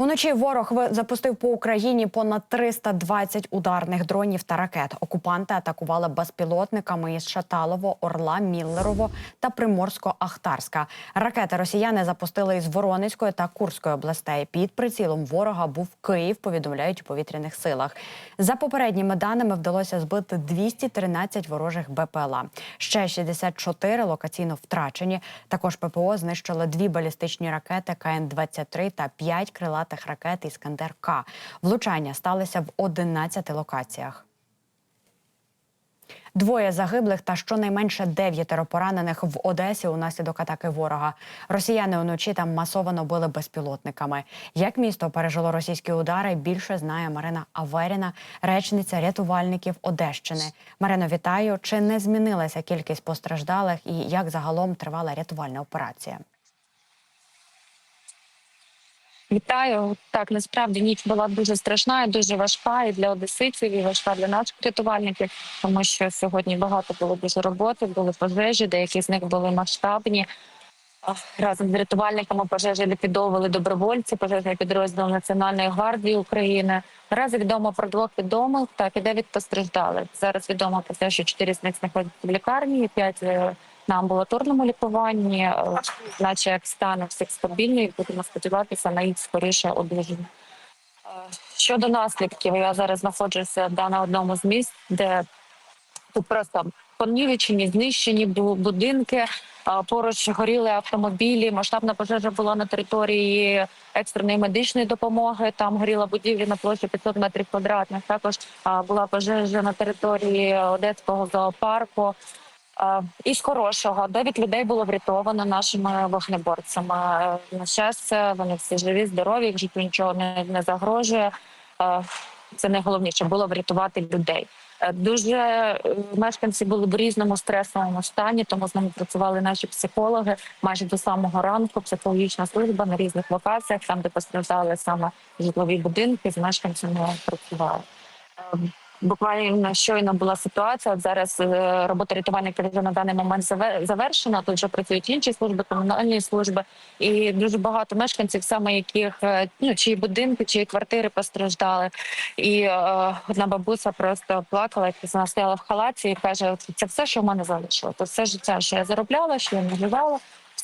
Уночі ворог запустив по Україні понад 320 ударних дронів та ракет. Окупанти атакували безпілотниками із Шаталово, Орла, Міллерово та Приморсько-Ахтарська. Ракети росіяни запустили із Воронезької та Курської областей. Під прицілом ворога був Київ. Повідомляють у повітряних силах. За попередніми даними вдалося збити 213 ворожих БПЛА. Ще 64 локаційно втрачені. Також ППО знищили дві балістичні ракети КН-23 та 5 крилатих ракет Іскандер К. Влучання сталися в 11 локаціях. Двоє загиблих та щонайменше дев'ятеро поранених в Одесі унаслідок атаки ворога. Росіяни уночі там масово били безпілотниками. Як місто пережило російські удари, більше знає Марина Аверіна, речниця рятувальників Одещини. Марино, вітаю. Чи не змінилася кількість постраждалих і як загалом тривала рятувальна операція? Вітаю. Так, насправді ніч була дуже страшна і дуже важка і для одеситів, і важка для наших рятувальників, тому що сьогодні багато було дуже роботи, були пожежі, деякі з них були масштабні. Разом з рятувальниками пожежі ліквідовували добровольці, пожежний підрозділ Національної гвардії України. Наразі відомо про двох відомих, так і дев'ять постраждалих. Зараз відомо про те, що чотири з них знаходяться в лікарні, п'ять е, на амбулаторному лікуванні, е, наче як стане всіх стабільно, і будемо сподіватися на їх скоріше одужання. Е, Щодо наслідків, я зараз знаходжуся да, на одному з місць, де тут просто понівечені, знищені будинки. Поруч горіли автомобілі. Масштабна пожежа була на території екстреної медичної допомоги. Там горіла будівля на площі 500 метрів квадратних. Також була пожежа на території Одеського зоопарку. А, Із хорошого дев'ять людей було врятовано нашими вогнеборцями. Е, На щастя, вони всі живі, здорові, їх життю нічого не, не загрожує. Е, Це найголовніше було врятувати людей. Е, Дуже е, мешканці були в різному стресовому стані, тому з нами працювали наші психологи майже до самого ранку. Психологічна служба на різних локаціях, там де постраждали саме житлові будинки, з мешканцями працювали. Буквально щойно була ситуація. Зараз е, робота рятувальників вже на даний момент заве- завершена. Тут вже працюють інші служби, комунальні служби, і дуже багато мешканців, саме яких е, ну чиї будинки, чиї квартири постраждали. І е, одна бабуся просто плакала, вона стояла в халаті і каже: це все, що в мене залишило. То все життя, що я заробляла, що я наживала.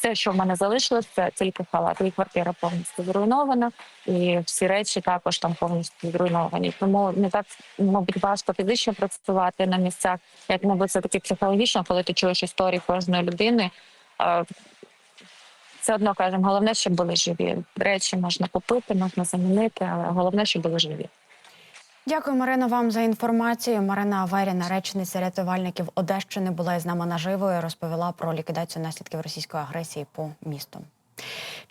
Все, що в мене залишилось, це тільки халат. І квартира повністю зруйнована, і всі речі також там повністю зруйновані. Тому не так, мабуть, важко фізично працювати на місцях, як мабуть, все таки психологічно, коли ти чуєш історії кожної людини. Все одно кажемо, головне, щоб були живі. Речі можна купити, можна замінити, але головне, щоб були живі. Дякую, Марино, вам за інформацію. Марина Аверіна, речниця рятувальників Одещини, була із нами наживо і розповіла про ліквідацію наслідків російської агресії по місту.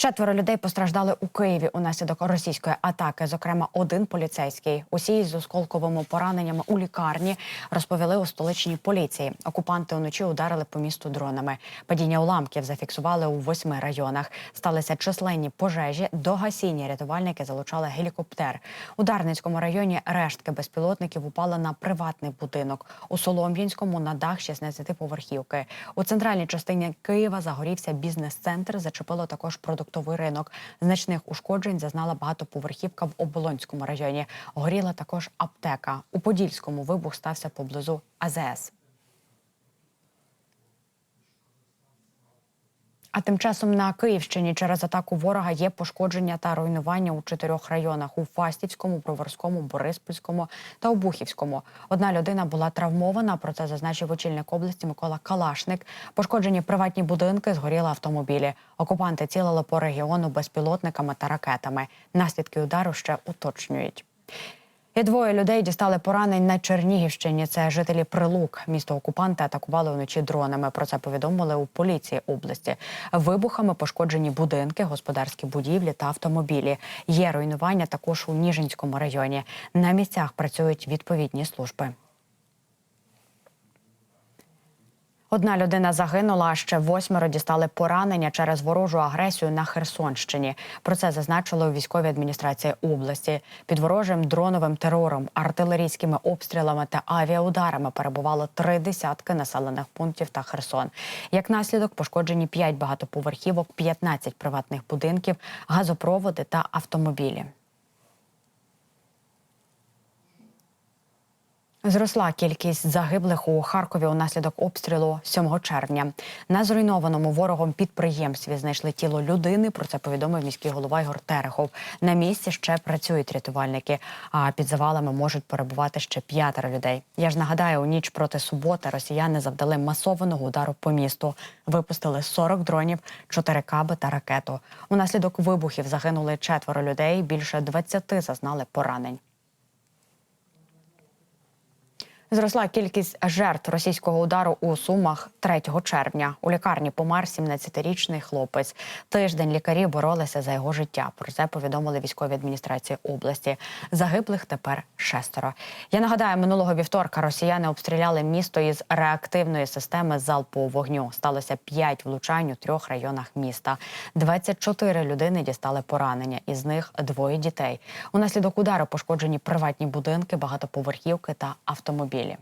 Четверо людей постраждали у Києві унаслідок російської атаки. Зокрема, один поліцейський. Усі з осколковими пораненнями у лікарні розповіли у столичній поліції. Окупанти уночі ударили по місту дронами. Падіння уламків зафіксували у восьми районах. Сталися численні пожежі. До гасіння рятувальники залучали гелікоптер. У Дарницькому районі рештки безпілотників упали на приватний будинок. У Солом'янському на дах 16-поверхівки. У центральній частині Києва загорівся бізнес-центр. Зачепило також продуктовий ринок. Значних ушкоджень зазнала багатоповерхівка в Оболонському районі. Горіла також аптека. У Подільському вибух стався поблизу АЗС. А тим часом на Київщині через атаку ворога є пошкодження та руйнування у чотирьох районах: у Фастівському, Броварському, Бориспільському та Обухівському. Одна людина була травмована. Про це зазначив очільник області Микола Калашник. Пошкоджені приватні будинки, згоріли автомобілі. Окупанти цілили по регіону безпілотниками та ракетами. Наслідки удару ще уточнюють. І двоє людей дістали поранень на Чернігівщині. Це жителі Прилук. Місто окупанти атакували вночі дронами. Про це повідомили у поліції області. Вибухами пошкоджені будинки, господарські будівлі та автомобілі. Є руйнування також у Ніжинському районі. На місцях працюють відповідні служби. Одна людина загинула, а ще восьмеро дістали поранення через ворожу агресію на Херсонщині. Про це зазначили у військовій адміністрації області. Під ворожим дроновим терором, артилерійськими обстрілами та авіаударами перебувало три десятки населених пунктів та Херсон. Як наслідок пошкоджені п'ять багатоповерхівок, 15 приватних будинків, газопроводи та автомобілі. Зросла кількість загиблих у Харкові унаслідок обстрілу 7 червня. На зруйнованому ворогом підприємстві знайшли тіло людини. Про це повідомив міський голова Ігор Терехов. На місці ще працюють рятувальники, а під завалами можуть перебувати ще п'ятеро людей. Я ж нагадаю, у ніч проти суботи росіяни завдали масованого удару по місту. Випустили 40 дронів, 4 каби та ракету. Унаслідок вибухів загинули четверо людей. Більше 20 зазнали поранень. Зросла кількість жертв російського удару у Сумах 3 червня. У лікарні помер 17-річний хлопець. Тиждень лікарі боролися за його життя. Про це повідомили військові адміністрації області. Загиблих тепер шестеро. Я нагадаю, минулого вівторка росіяни обстріляли місто із реактивної системи залпового вогню. Сталося 5 влучань у трьох районах міста. 24 людини дістали поранення, із них двоє дітей. Унаслідок удару пошкоджені приватні будинки, багатоповерхівки та автомобілі неділі.